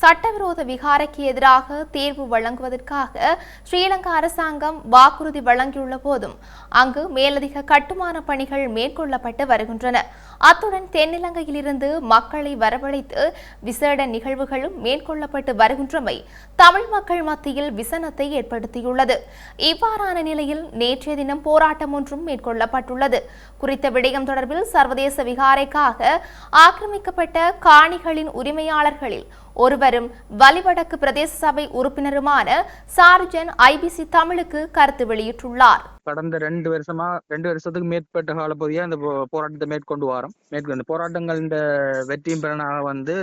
சட்டவிரோத விகாரைக்கு எதிராக தீர்வு வழங்குவதற்காக ஸ்ரீலங்கா அரசாங்கம் வாக்குறுதி வழங்கியுள்ள போதும் அங்கு மேலதிக கட்டுமான பணிகள் மேற்கொள்ளப்பட்டு வருகின்றன. அத்துடன் தென்னிலங்கையிலிருந்து மக்களை வரவழைத்து விசேட நிகழ்வுகளும் மேற்கொள்ளப்பட்டு வருகின்றமை தமிழ் மக்கள் மத்தியில் விசனத்தை ஏற்படுத்தியுள்ளது. இவ்வாறான நிலையில் நேற்றைய தினம் போராட்டம் ஒன்றும் மேற்கொள்ளப்பட்டுள்ளது. குறித்த விடயம் தொடர்பில் சர்வதேச விகாரைக்காக ஆக்கிரமிக்கப்பட்ட காணிகளின் உரிமையாளர்களில் ஒருவரும் வலிவடக்கு பிரதேச சபை உறுப்பினருமான சார்ஜன் ஐபிசி தமிழுக்கு கருத்து வெளியிட்டுள்ளார். கடந்த ரெண்டு வருஷமா ரெண்டு வருஷத்துக்கு மேற்பட்ட காலப்பகுதியா இந்த போராட்டத்தை மேற்கொண்டு வாரம் மேற்கொண்டு போராட்டங்கள் இந்த வெற்றியும் பெறனாக வந்து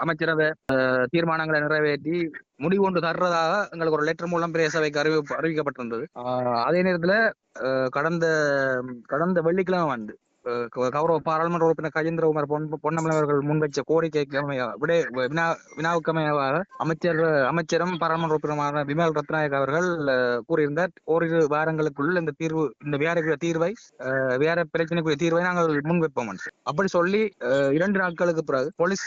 அமைச்சரவை அஹ், தீர்மானங்களை நிறைவேற்றி முடிவு ஒன்று தர்றதாக எங்களுக்கு ஒரு லெட்டர் மூலம் பிரதேச சபைக்கு அறிவி அறிவிக்கப்பட்டிருந்தது. அதே நேரத்துல கடந்த கடந்த வெள்ளிக்கிழமை வந்து கௌரவ பாராளுமன்ற உறுப்பினர் கஜேந்திரகுமார் பொன் பொன்னமலை அவர்கள் முன்வைச்ச கோரிக்கைக்கு விடை வினா வினாவுக்கமையாக அமைச்சர் அமைச்சரும் பாராளுமன்ற உறுப்பினருமான விமல் ரத்நாயக் அவர்கள் அஹ், கூறியிருந்தார். ஓரிரு வாரங்களுக்குள் இந்த தீர்வு இந்த வேற தீர்வை வேற பிரச்சனைக்குரிய தீர்வை நாங்கள் முன்வைப்போம் அப்படி சொல்லி இரண்டு நாட்களுக்கு பிறகு போலீஸ்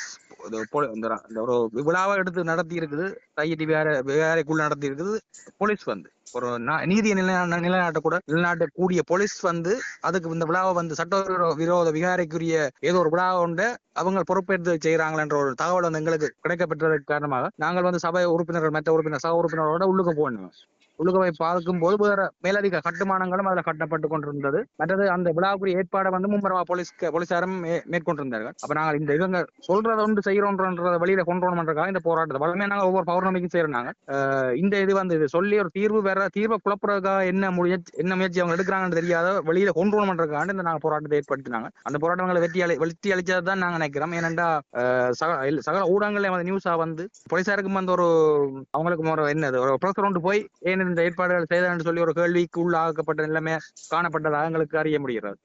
ஒரு விழாவை எடுத்து நடத்தி இருக்குது கையெட்டி வேற நடத்தி இருக்குது போலீஸ் வந்து ஒரு நா- நீதியை நிலைநா நிலைநாட்ட கூட நிலைநாட்டக்கூடிய போலீஸ் வந்து அதுக்கு இந்த விழாவை வந்து சட்ட விரோத விகாரைக்குரிய ஏதோ ஒரு விழாவை உண்டு அவங்க பொறுப்பேற்று செய்யறாங்களன்ற ஒரு தகவல் வந்து எங்களுக்கு கிடைக்கப்பட்டதற்கு காரணமாக நாங்கள் வந்து சபை உறுப்பினர்கள் மற்ற உறுப்பினர் சக உறுப்பினரோட உள்ளுக்கு போகணும் உலகவை பார்க்கும் போது வேற மேலதிக கட்டுமானங்களும் அதுல கட்டப்பட்டு கொண்டிருந்தது. மற்றது அந்த விழாவுக்குரிய ஏற்பாடை வந்து மும்மரமா போலீஸ் போலீசாரும் மேற்கொண்டிருந்தார்கள். அப்ப நாங்கள் இந்த இவங்க சொல்றதை வந்து செய்யறோன்றத வெளியில கொண்டு வரணுன்றதுக்காக இந்த போராட்டத்தை வளமே நாங்க ஒவ்வொரு பௌர்ணமிக்கும் செய்யறாங்க இந்த இது வந்து இது சொல்லி ஒரு தீர்வு வேற தீர்வை குழப்புறதுக்காக என்ன முயற்சி என்ன முயற்சி அவங்க எடுக்கிறாங்கன்னு தெரியாத வெளியில கொண்டு வரணுன்றதுக்காக இந்த நாங்க போராட்டத்தை ஏற்படுத்தினாங்க. அந்த போராட்டங்களை வெற்றி அழி வெற்றி அளிச்சது நாங்கள் நினைக்கிறோம். ஏனென்றா சக இல்ல, சகல ஊடகங்கள்ல வந்து நியூஸா வந்து போலீசாருக்கும் வந்து ஒரு அவங்களுக்கு ஒரு என்னது ஒரு ப்ரொஃபஸர் ஒன்று போய் ஏன் இந்த ஏற்பாடுகள் என்று சொல்லி ஒரு கேள்விக்கு உள்ளாக்கப்பட்ட நிலைமை காணப்பட்டதாக எங்களுக்கு அறிய முடிகிறது.